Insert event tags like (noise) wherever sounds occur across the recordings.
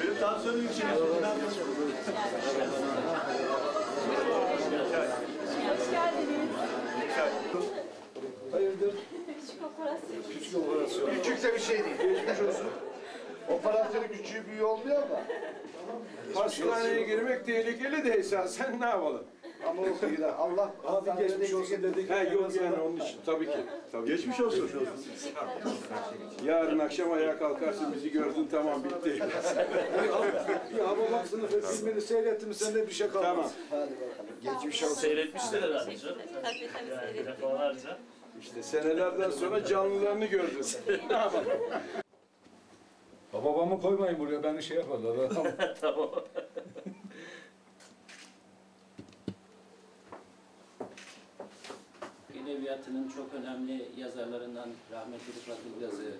Benim tansiyonum yüksek. Hoş geldiniz. Hayırdır? Küçük operasyon. Küçük operasyon. Küçükse bir şey değil. Geçmiş olsun. Operasyonu küçüğü büyüğü olmuyor ama. Hastaneye girmek tehlikeli de sen ne yapalım? Ama olsun yine. Allah Abi geçmiş olsun dedik. Ha yok yani onun için tabii ki. Tabii. Geçmiş olsun. Yarın akşam ayağa kalkarsın bizi gördün tamam bitti. Bir hava sınıfı filmini seyrettim sende bir şey kalmaz. tamam. geçmiş olsun. Seyretmiştir herhalde canım. Tabii tabii seyrettim. defalarca. İşte senelerden sonra canlılarını gördün. (laughs) ne yapalım? Ha, babamı koymayın buraya beni şey yaparlar. (laughs) tamam. Edebiyatının çok önemli yazarlarından rahmetli Rıfat Ilgaz'ı,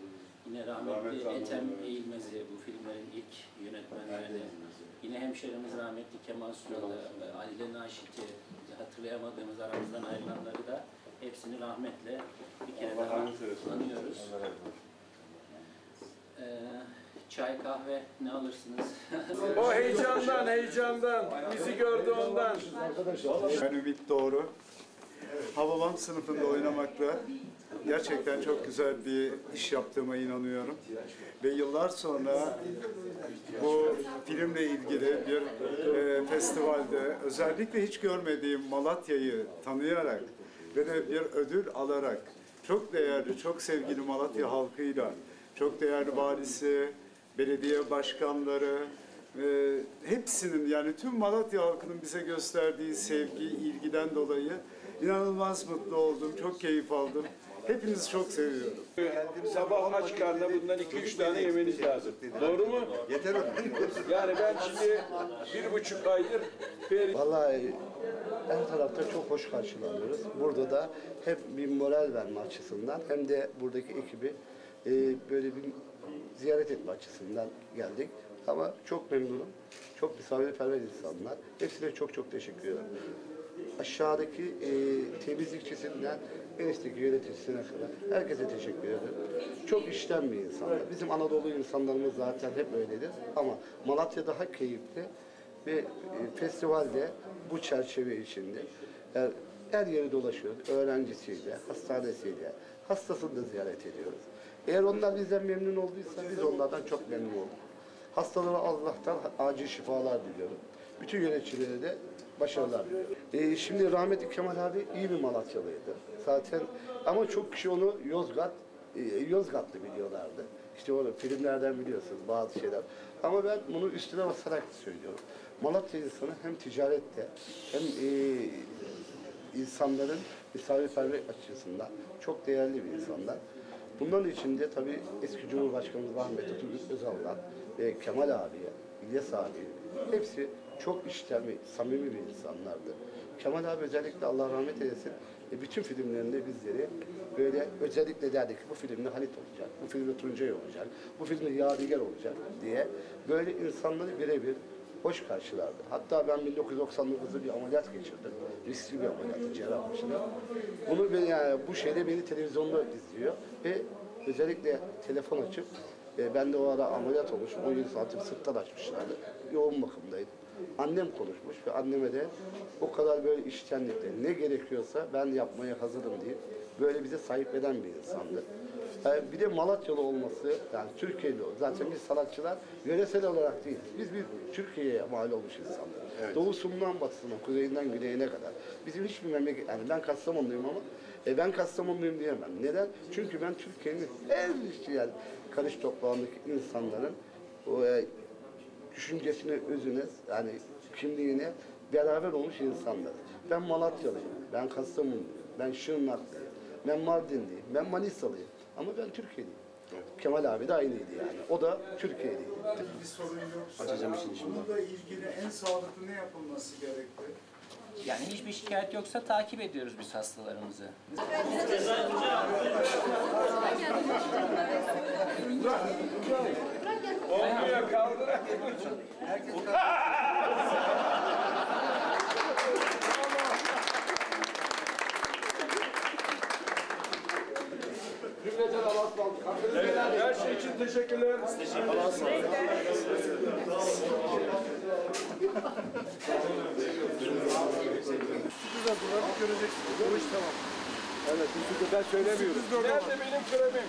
yine rahmetli Rahmet Ethem. Eğilmez'i bu filmlerin ilk yönetmenleri, yine hemşerimiz rahmetli Kemal Sunal'ı, Halide Naşit'i, hatırlayamadığımız aramızdan ayrılanları da hepsini rahmetle bir kere daha anıyoruz. Ee, çay, kahve ne alırsınız? O heyecandan heyecandan bizi gördü ondan. Ben Ümit Doğru. Hababam sınıfında oynamakla gerçekten çok güzel bir iş yaptığıma inanıyorum. Ve yıllar sonra bu filmle ilgili bir e, festivalde özellikle hiç görmediğim Malatya'yı tanıyarak ve de bir ödül alarak çok değerli, çok sevgili Malatya halkıyla, çok değerli valisi, belediye başkanları, e, hepsinin yani tüm Malatya halkının bize gösterdiği sevgi, ilgiden dolayı inanılmaz mutlu oldum, çok keyif aldım. Hepinizi çok seviyorum. Sabah aç karnına bundan iki üç tane yemeniz lazım. Doğru mu? Yeter o. Yani ben şimdi bir buçuk aydır Vallahi her tarafta çok hoş karşılanıyoruz. Burada da hem bir moral verme açısından hem de buradaki ekibi e, böyle bir ziyaret etme açısından geldik. Ama çok memnunum. Çok misafirperver insanlar. Hepsine çok çok teşekkür ederim. Aşağıdaki e, temizlikçisinden en üstteki yöneticisine kadar herkese teşekkür ederim. Çok işten bir insanlar. Bizim Anadolu insanlarımız zaten hep öyledir. Ama Malatya daha keyifli ve e, festivalde bu çerçeve içinde her, her yeri dolaşıyoruz. Öğrencisiyle, hastanesiyle, hastasını da ziyaret ediyoruz. Eğer onlar bizden memnun olduysa biz onlardan çok memnun olduk. Hastalara Allah'tan acil şifalar diliyorum. Bütün yöneticilere de başarılar diliyorum. E, şimdi rahmetli Kemal abi iyi bir Malatyalıydı. Zaten ama çok kişi onu Yozgat, e, Yozgatlı biliyorlardı. İşte onu filmlerden biliyorsunuz bazı şeyler. Ama ben bunu üstüne basarak söylüyorum. Malatya insanı hem ticarette hem e, insanların misafirperver açısından çok değerli bir insanlar. Bunların içinde tabii eski Cumhurbaşkanımız rahmetli Turgut Özal'dan ve Kemal abiye, İlyas abi hepsi çok içten ve samimi bir insanlardı. Kemal abi özellikle Allah rahmet eylesin e, bütün filmlerinde bizleri böyle özellikle derdi ki bu filmde Halit olacak, bu filmde Tuncay olacak, bu filmde Yadigar olacak diye böyle insanları birebir hoş karşılardı. Hatta ben 1999'da bir ameliyat geçirdim. Riskli bir ameliyattı cerrah başına. Bunu ben, yani bu şeyde beni televizyonda izliyor ve özellikle telefon açıp e, ben de o ara ameliyat olmuş, 17 santim sırttan açmışlardı. Yoğun bakımdaydım. Annem konuşmuş ve anneme de o kadar böyle iştenlikle ne gerekiyorsa ben yapmaya hazırım diye böyle bize sahip eden bir insandı. E, bir de Malatyalı olması, yani Türkiye'li zaten biz sanatçılar yöresel olarak değil, biz bir Türkiye'ye mal olmuş insanlar. Doğusundan batısına, kuzeyinden güneyine kadar. Bizim hiçbir memleket, yani ben Kastamonluyum ama e, ben Kastamonluyum diyemem. Neden? Çünkü ben Türkiye'nin en işte yani karış toprağındaki insanların o, e, düşüncesine, özüne, yani kimliğine beraber olmuş insanlar. Ben Malatyalıyım, ben Kastamonluyum, ben Şırnaklıyım, ben Mardinliyim, ben Manisalıyım. Ama ben Türkiye'liyim. Kemal abi de aynıydı yani. O da Türkiye'liydi. bir sorun yok. Bununla ilgili en sağlıklı ne yapılması gerekli? Yani hiçbir şikayet yoksa takip ediyoruz biz hastalarımızı. olmuyor kaldırak. Cümleten Allah'a ısmarladık. Evet, her şey için teşekkürler. Bunları göreceksiniz. Bu iş tamam. Evet, ben söylemiyorum. Nerede benim kremim?